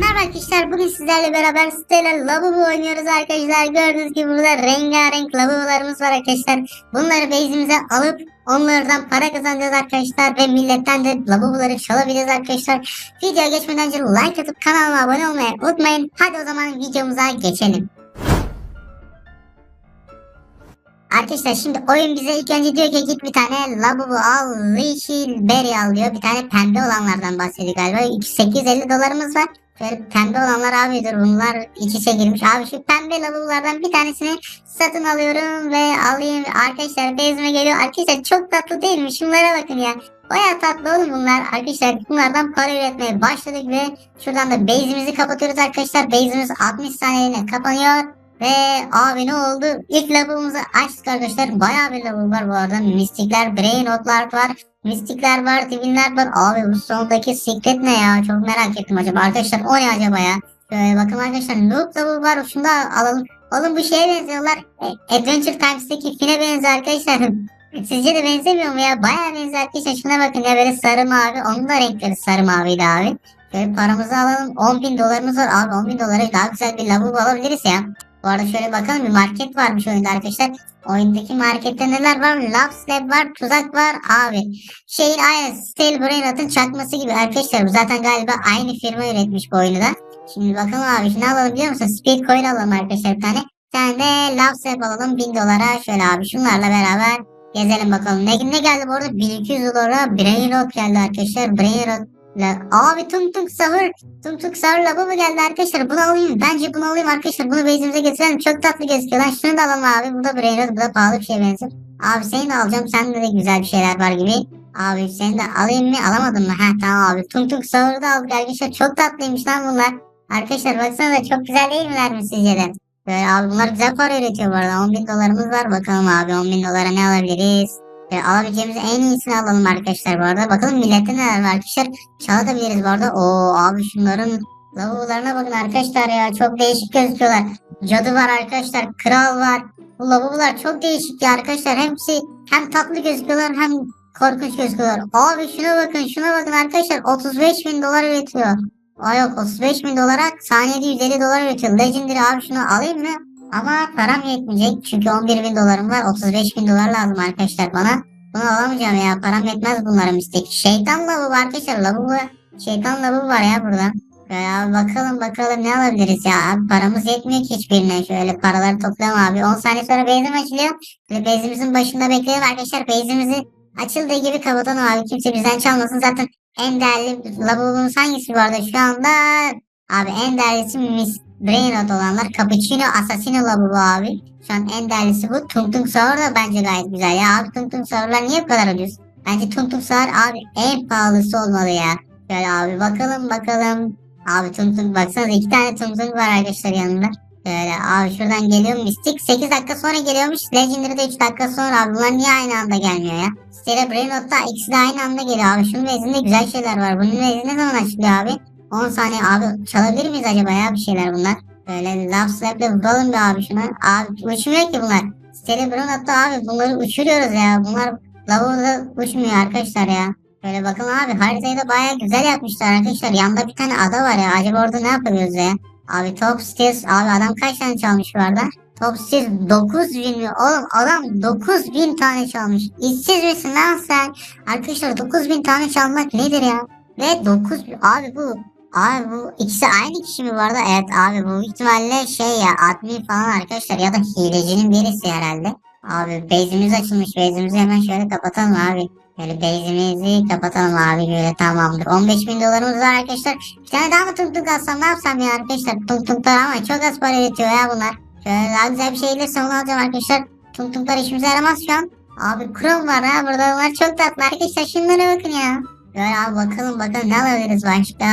Merhaba arkadaşlar bugün sizlerle beraber Stella Labubu oynuyoruz arkadaşlar. Gördüğünüz gibi burada rengarenk labubularımız var arkadaşlar. Bunları base'imize alıp onlardan para kazanacağız arkadaşlar. Ve milletten de labubuları çalabiliriz arkadaşlar. Videoya geçmeden önce like atıp kanalıma abone olmayı unutmayın. Hadi o zaman videomuza geçelim. Arkadaşlar şimdi oyun bize ilk önce diyor ki git bir tane labubu al, yeşil berry al diyor. Bir tane pembe olanlardan bahsediyor galiba. 850 dolarımız var. Pembe olanlar abi dur bunlar iç içe girmiş. Abi şu pembe labubulardan bir tanesini satın alıyorum ve alayım. Arkadaşlar bezime geliyor. Arkadaşlar çok tatlı değil mi? Şunlara bakın ya. Baya tatlı oğlum bunlar. Arkadaşlar bunlardan para üretmeye başladık ve şuradan da base'imizi kapatıyoruz arkadaşlar. Base'imiz 60 saniyeliğine kapanıyor. Ve abi ne oldu? İlk lavabumuzu açtık arkadaşlar. Bayağı bir lavabo var bu arada. Mistikler, brain otlar var. Mistikler var, divinler var. Abi bu sondaki secret ne ya? Çok merak ettim acaba. Arkadaşlar o ne acaba ya? Şöyle bakın arkadaşlar. Noob lavabo var. Şunu da alalım. Oğlum bu şeye benziyorlar. E, Adventure Times'taki Fine benziyor arkadaşlar. Sizce de benzemiyor mu ya? Bayağı benziyor arkadaşlar. Şuna bakın ya böyle sarı mavi. Onun da renkleri sarı maviydi abi. Şöyle paramızı alalım. 10 bin dolarımız var. Abi 10 bin dolara daha güzel bir lavabo alabiliriz ya. Bu arada şöyle bakalım bir market varmış oyunda arkadaşlar. Oyundaki markette neler var? Love Slab var, tuzak var abi. Şeyin aynı Steel Brainrot'un çakması gibi arkadaşlar. Bu zaten galiba aynı firma üretmiş bu oyunu da. Şimdi bakalım abi şunu alalım biliyor musun? Speed Coin alalım arkadaşlar bir tane. Bir tane de Love Slab alalım 1000 dolara. Şöyle abi şunlarla beraber gezelim bakalım. Ne, ne geldi bu arada? 1200 dolara Brainrot geldi arkadaşlar. Brainrot Abi tung tung sahur. Tung tung sahur lavabo geldi arkadaşlar. Bunu alayım. Bence bunu alayım arkadaşlar. Bunu base'imize getirelim. Çok tatlı gözüküyor. Lan şunu da alalım abi. Bu da brain rot. Bu da pahalı bir şeye benziyor. Abi seni de alacağım. Sende de güzel bir şeyler var gibi. Abi seni de alayım mı? Alamadım mı? Heh tamam abi. Tung tung sahuru da aldık arkadaşlar. Çok tatlıymış lan bunlar. Arkadaşlar baksanıza çok güzel değil miler mi sizce de? Böyle abi bunlar güzel para üretiyor bu arada. 10 bin dolarımız var. Bakalım abi 10 bin dolara ne alabiliriz? E, alabileceğimiz en iyisini alalım arkadaşlar bu arada. Bakalım millette neler var arkadaşlar. Çalabiliriz bu arada. Oo abi şunların lavabolarına bakın arkadaşlar ya. Çok değişik gözüküyorlar. Cadı var arkadaşlar. Kral var. Bu lavabolar çok değişik ya arkadaşlar. Hepsi hem tatlı gözüküyorlar hem korkunç gözüküyorlar. Abi şuna bakın şuna bakın arkadaşlar. 35 bin dolar üretiyor. Aa yok 35 bin dolara saniyede 150 dolar üretiyor. Legendary abi şunu alayım mı? Ama param yetmeyecek çünkü 11 bin dolarım var 35 bin dolar lazım arkadaşlar bana. Bunu alamayacağım ya param yetmez bunların istek. Şeytan lavabo arkadaşlar lavabo. Şeytan lavabo var ya burada. Ya bakalım bakalım ne alabiliriz ya. Abi paramız yetmiyor ki hiçbirine şöyle paraları toplayalım abi. 10 saniye sonra benzin açılıyor? Ve benzinimizin başında bekleyelim arkadaşlar. Benzinimizi açıldığı gibi kapatalım abi. Kimse bizden çalmasın. Zaten en değerli lavabomuz hangisi bu arada? Şu anda abi en değerlisi mis Brain Rot olanlar Cappuccino Assassino Lavabo abi. Şu an en değerlisi bu. Tung Tung Sour da bence gayet güzel ya. Abi Tung Tung Sour'lar niye bu kadar ucuz? Bence Tung Tung Sour abi en pahalısı olmalı ya. Şöyle abi bakalım bakalım. Abi Tung Tung baksanıza iki tane Tung Tung var arkadaşlar yanında. Şöyle abi şuradan geliyor Mystic 8 dakika sonra geliyormuş. Legendary de 3 dakika sonra abi bunlar niye aynı anda gelmiyor ya? Stella Brain Rot'ta ikisi de aynı anda geliyor abi. Şunun vezinde güzel şeyler var. Bunun vezinde ne zaman açılıyor abi? 10 saniye abi çalabilir miyiz acaba ya bir şeyler bunlar? Böyle love slap'le vuralım bir abi şuna. Abi uçmuyor ki bunlar. Stella Brown hatta abi bunları uçuruyoruz ya. Bunlar lavaboda uçmuyor arkadaşlar ya. Böyle bakın abi haritayı da baya güzel yapmışlar arkadaşlar. Yanında bir tane ada var ya. Acaba orada ne yapıyoruz ya? Abi Top Steers abi adam kaç tane çalmış bu arada? Top Steers 9000 mi? Oğlum adam 9000 tane çalmış. İşsiz misin lan sen? Arkadaşlar 9000 tane çalmak nedir ya? Ve 9 abi bu Abi bu ikisi aynı kişi mi bu arada? Evet abi bu ihtimalle şey ya admin falan arkadaşlar ya da hilecinin birisi herhalde. Abi base'imiz açılmış. Base'imizi hemen şöyle kapatalım abi. Böyle base'imizi kapatalım abi böyle tamamdır. 15 bin dolarımız var arkadaşlar. Bir tane daha mı tung tung alsam ne yapsam ya arkadaşlar? Tung tunglar ama çok az para üretiyor ya bunlar. Şöyle daha güzel bir şey gelirse onu alacağım arkadaşlar. Tung tunglar işimize yaramaz şu an. Abi Chrome var ha burada bunlar çok tatlı arkadaşlar şunlara bakın ya. Böyle abi bakalım bakalım ne alabiliriz başka.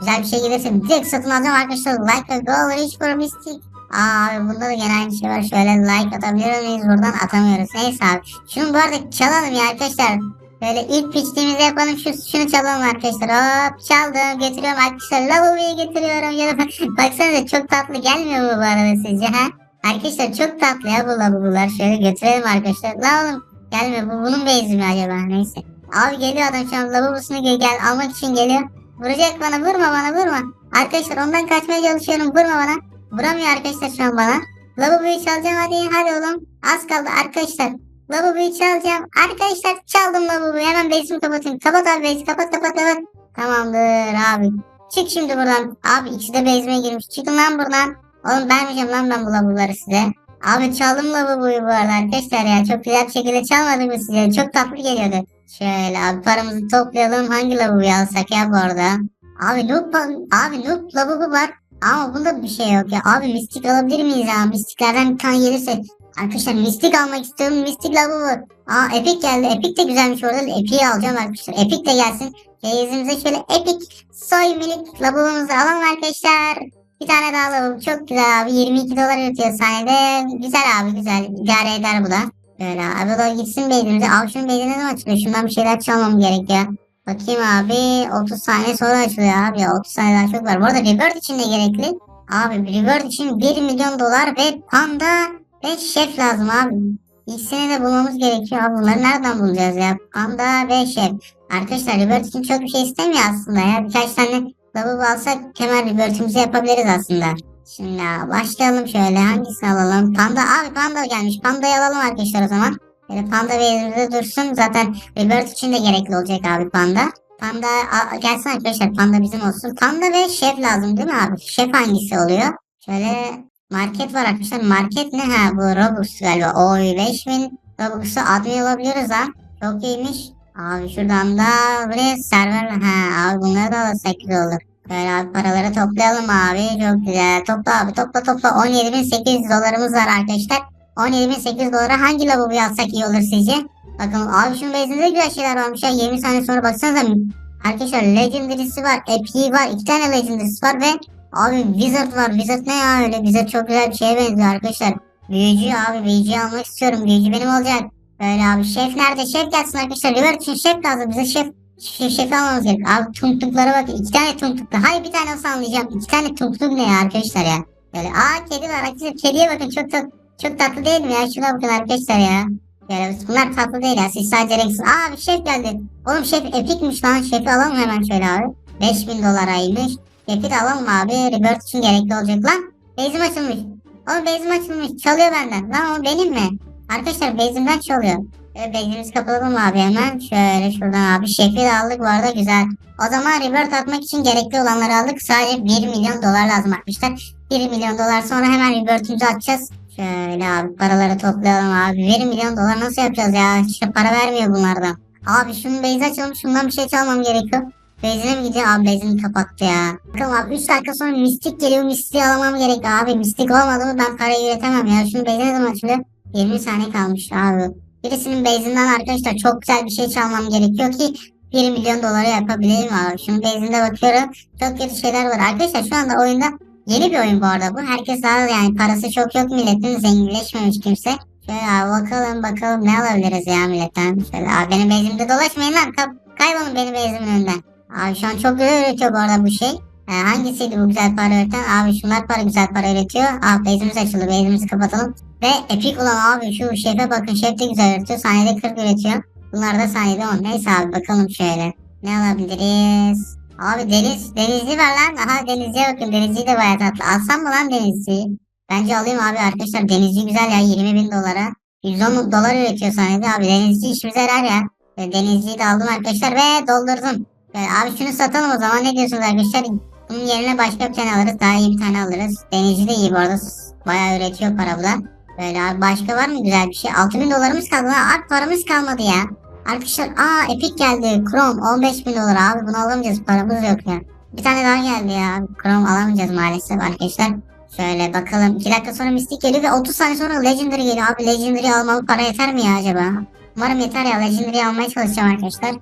Güzel bir şey gelirse direkt satın alacağım arkadaşlar. Like ve go reach for mystic. Abi bunda da gene aynı şey var. Şöyle like atabiliyor muyuz buradan? Atamıyoruz. Neyse abi. Şunu bu arada çalalım ya arkadaşlar. Böyle ilk pitchtiğimizde yapalım. Şu, şunu çalalım arkadaşlar. Hop çaldım. Getiriyorum arkadaşlar. Lavaboyu getiriyorum. Ya baksanıza çok tatlı gelmiyor mu bu arada sizce ha? Arkadaşlar çok tatlı ya bu lavabolar. Şöyle götürelim arkadaşlar. La oğlum gelmiyor. Bu bunun beyzi mi acaba? Neyse. Abi geliyor adam şu an lavabosunu gel, gel almak için geliyor. Vuracak bana vurma bana vurma. Arkadaşlar ondan kaçmaya çalışıyorum. Vurma bana. Vuramıyor arkadaşlar şu an bana. Lavaboyu çalacağım hadi hadi oğlum. Az kaldı arkadaşlar. Lavaboyu çalacağım. Arkadaşlar çaldım lavaboyu. Hemen base'imi kapatayım. Kapat abi base'i kapat kapat kapat. Tamamdır abi. Çık şimdi buradan. Abi ikisi de base'ime girmiş. Çıkın lan buradan. Oğlum vermeyeceğim lan ben bu lavaboları size. Abi çaldım lavaboyu bu arada arkadaşlar ya. Çok güzel bir şekilde çalmadım mı size? Çok tatlı geliyordu. Şöyle abi paramızı toplayalım. Hangi lavaboyu alsak ya bu arada? Abi noob, abi noob lavabo var. Ama bunda bir şey yok ya. Abi mistik alabilir miyiz ya? Mistiklerden tane gelirse. Arkadaşlar mistik almak istiyorum. Mistik lavabo. Aa epic geldi. Epic de güzelmiş orada. Epic'i alacağım arkadaşlar. Epic de gelsin. Keyizimize şöyle epic soy minik lavabomuzu alalım arkadaşlar. Bir tane daha lavabo. Çok güzel abi. 22 dolar üretiyor saniyede. Güzel abi güzel. İdare eder bu da. Böyle abi o da gitsin beynimize. Abi şunun beyni ne açılıyor? Şundan bir şeyler çalmam gerekiyor. Bakayım abi 30 saniye sonra açılıyor abi ya 30 saniye daha çok var. Bu arada Rebirth için de gerekli. Abi Rebirth için 1 milyon dolar ve panda ve şef lazım abi. İkisini de bulmamız gerekiyor abi bunları nereden bulacağız ya? Panda ve şef. Arkadaşlar Rebirth için çok bir şey istemiyor aslında ya. Birkaç tane lavabo alsak hemen Rebirth'imizi yapabiliriz aslında. Şimdi başlayalım şöyle hangisini alalım? Panda abi panda gelmiş. Pandayı alalım arkadaşlar o zaman. Böyle panda bezimizde dursun. Zaten Rebirth için de gerekli olacak abi panda. Panda gelsin arkadaşlar panda bizim olsun. Panda ve şef lazım değil mi abi? Şef hangisi oluyor? Şöyle market var arkadaşlar. Market ne ha bu Robux galiba. Oy 5000 Robux'u admin olabiliyoruz ha. Çok iyiymiş. Abi şuradan da buraya server ha abi bunları da alırsak olur. Böyle abi paraları toplayalım abi. Çok güzel. Topla abi topla topla. 17.800 dolarımız var arkadaşlar. 17.800 dolara hangi lavaboyu alsak iyi olur sizce? Bakın abi şunun bezinde güzel şeyler varmış ya. 20 saniye sonra baksanıza. Arkadaşlar Legendary'si var. Epic'i var. iki tane Legendary'si var ve abi Wizard var. Wizard ne ya öyle? Wizard çok güzel bir şeye benziyor arkadaşlar. Büyücü abi. Büyücüyü almak istiyorum. Büyücü benim olacak. Böyle abi şef nerede? Şef gelsin arkadaşlar. River için şef lazım. Bize şef şef, şef almamız gerek. Abi tung tunglara bakın. iki tane tung tunglu. Hayır bir tane olsa anlayacağım. İki tane tung ne ya arkadaşlar ya? Böyle aa kedi var arkadaşlar. Kediye bakın çok çok çok tatlı değil mi ya? Şuna bakın arkadaşlar ya. Yani bunlar tatlı değil ya. Siz sadece renksiz. Aa bir şef geldi. Oğlum şef epikmiş lan. Şefi alalım hemen şöyle abi. 5000 dolar aymış. Şefi de alalım abi. Rebirth için gerekli olacak lan. Bezim açılmış. Oğlum bezim açılmış. Çalıyor benden. Lan o benim mi? Arkadaşlar bezimden çalıyor. Şöyle bezimizi kapatalım abi hemen. Şöyle şuradan abi. Şefi de aldık bu arada güzel. O zaman Rebirth atmak için gerekli olanları aldık. Sadece 1 milyon dolar lazım arkadaşlar. 1 milyon dolar sonra hemen Rebirth'ümüzü atacağız. Şöyle abi paraları toplayalım abi. 1 milyon dolar nasıl yapacağız ya? İşte para vermiyor bunlardan. Abi şunun beyzi açalım. Şundan bir şey çalmam gerekiyor. Beyzine mi gidiyor? Abi beyzini kapattı ya. Bakalım abi 3 dakika sonra mistik geliyor. Mistiği alamam gerek abi. Mistik olmadı mı ben parayı üretemem ya. Şunun beyzi ne zaman açılıyor? 20 saniye kalmış abi. Birisinin beyzinden arkadaşlar çok güzel bir şey çalmam gerekiyor ki 1 milyon dolara yapabileyim abi. Şunun beyzinde bakıyorum. Çok kötü şeyler var. Arkadaşlar şu anda oyunda Yeni bir oyun bu arada bu. Herkes daha yani parası çok yok milletin zenginleşmemiş kimse. Şöyle abi bakalım bakalım ne alabiliriz ya milletten. Şöyle abi benim bezimde dolaşmayın lan. Kap kaybolun benim bezimin önünden. Abi şu an çok güzel üretiyor bu arada bu şey. Ee, hangisiydi bu güzel para üreten? Abi şunlar para güzel para üretiyor. Abi bezimiz açıldı. Bezimizi kapatalım. Ve epik olan abi şu şefe bakın. Şef de güzel üretiyor. Saniyede 40 üretiyor. Bunlar da saniyede 10. Neyse abi bakalım şöyle. Ne alabiliriz? Abi deniz, denizci var lan. Aha denizciye bakın. Denizci de bayağı tatlı. Alsam mı lan denizciyi? Bence alayım abi arkadaşlar. Denizci güzel ya 20 bin dolara. 110 dolar üretiyor saniyede abi. Denizci işimize yarar ya. Ve denizciyi de aldım arkadaşlar ve doldurdum. Abi şunu satalım o zaman ne diyorsunuz arkadaşlar? Bunun yerine başka bir tane alırız. Daha iyi bir tane alırız. Denizci de iyi bu arada. Bayağı üretiyor para bu da. Böyle abi başka var mı güzel bir şey? 6000 dolarımız kaldı. Abi paramız kalmadı ya. Arkadaşlar aa Epic geldi. Chrome 15 bin dolar abi bunu alamayacağız paramız yok ya. Bir tane daha geldi ya. Chrome alamayacağız maalesef arkadaşlar. Şöyle bakalım. 2 dakika sonra Mystic geliyor ve 30 saniye sonra Legendary geliyor. Abi Legendary almalı para yeter mi ya acaba? Umarım yeter ya. Legendary almaya çalışacağım arkadaşlar.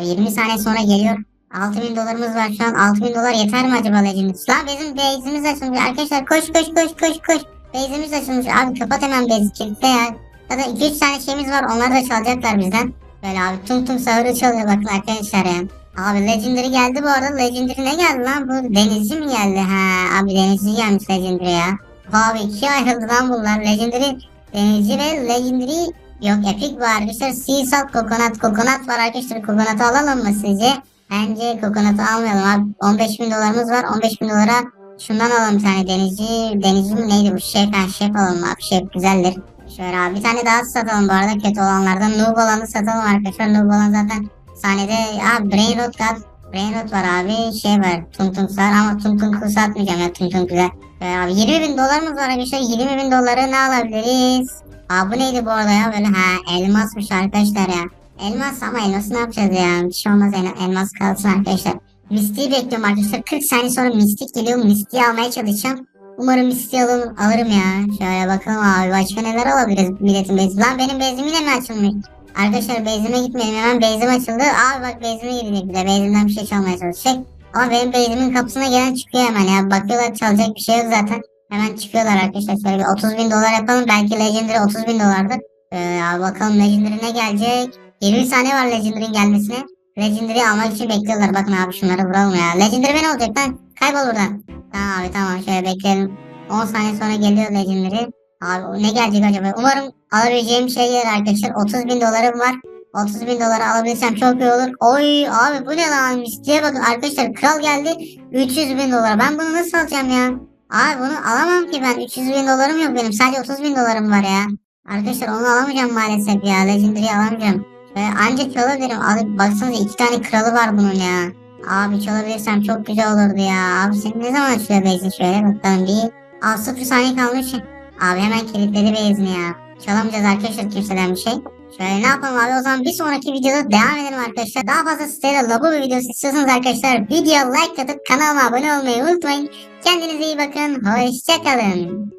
Ee, 20 saniye sonra geliyor. 6000 dolarımız var şu an. 6000 dolar yeter mi acaba Legendary? Lan bizim base'imiz açılmış. Arkadaşlar koş koş koş koş koş. Base'imiz açılmış. Abi kapat hemen base'i kilitle ya. Zaten 2-3 tane şeyimiz var. Onları da çalacaklar bizden. Böyle abi tum tum sahuru çalıyor bakın arkadaşlar ya. Abi Legendary geldi bu arada. Legendary ne geldi lan? Bu denizci mi geldi? Ha abi denizci gelmiş Legendary ya. Abi ikiye ayrıldı lan bunlar. Legendary denizci ve Legendary yok Epic var arkadaşlar. Sea Salt Coconut. Coconut var arkadaşlar. Coconut'ı alalım mı sizce? Bence kokonatı almayalım abi. 15 bin dolarımız var. 15 bin dolara şundan alalım bir tane denizci. Denizci mi neydi bu? Şef. Ha, şef alalım abi. Şef güzeldir. Şöyle abi bir tane daha satalım bu arada kötü olanlardan. Noob olanı satalım arkadaşlar. Noob olan zaten sahnede. Abi Brain Rot var. Brain Rot var abi. Şey var. Tung Tung var ama Tung Tung'u satmayacağım ya. Tung Tung güzel. Şöyle abi 20 bin dolarımız var arkadaşlar. 20 bin doları ne alabiliriz? Aa bu neydi bu arada ya böyle ha elmasmış arkadaşlar ya. Elmas ama elması ne yapacağız ya? Bir şey olmaz el- elmas kalsın arkadaşlar. Mistiği bekliyorum arkadaşlar. 40 saniye sonra mistik geliyor. Mistiği almaya çalışacağım. Umarım mistiği alırım, alırım ya. Şöyle bakalım abi başka neler alabiliriz milletin bezi. Lan benim bezim yine mi açılmış? Arkadaşlar bezime gitmeyelim hemen bezim açıldı. Abi bak bezime girecek bir de bezimden bir şey çalmaya çalışacak. Ama benim bezimin kapısına gelen çıkıyor hemen ya. Bakıyorlar çalacak bir şey yok zaten. Hemen çıkıyorlar arkadaşlar. Şöyle bir 30 bin dolar yapalım. Belki Legendary 30 bin dolardır. Ee, ya bakalım Legendary ne gelecek? 20 saniye var Legendary'in gelmesine. Legendary almak için bekliyorlar. Bakın abi şunları vuralım ya. Legendary ne olacak lan? Kaybol buradan. Tamam abi tamam şöyle bekleyelim. 10 saniye sonra geliyor Legendary. Abi ne gelecek acaba? Umarım alabileceğim şey gelir arkadaşlar. 30 bin dolarım var. 30 bin doları alabilirsem çok iyi olur. Oy abi bu ne lan? Mistiğe bakın arkadaşlar. Kral geldi. 300 bin dolara. Ben bunu nasıl alacağım ya? Abi bunu alamam ki ben. 300 bin dolarım yok benim. Sadece 30 bin dolarım var ya. Arkadaşlar onu alamayacağım maalesef ya. Legendary'i alamayacağım. Ve ancak çalabilirim. Abi baksanıza iki tane kralı var bunun ya. Abi çalabilirsem çok güzel olurdu ya. Abi senin ne zaman açılıyor bezin şöyle bakalım bir. Aa sıfır saniye kalmış. Abi hemen kilitledi bezini ya. Çalamayacağız arkadaşlar kimseden bir şey. Şöyle ne yapalım abi o zaman bir sonraki videoda devam edelim arkadaşlar. Daha fazla siteyle labu bir videosu istiyorsanız arkadaşlar video like atıp kanalıma abone olmayı unutmayın. Kendinize iyi bakın. Hoşçakalın.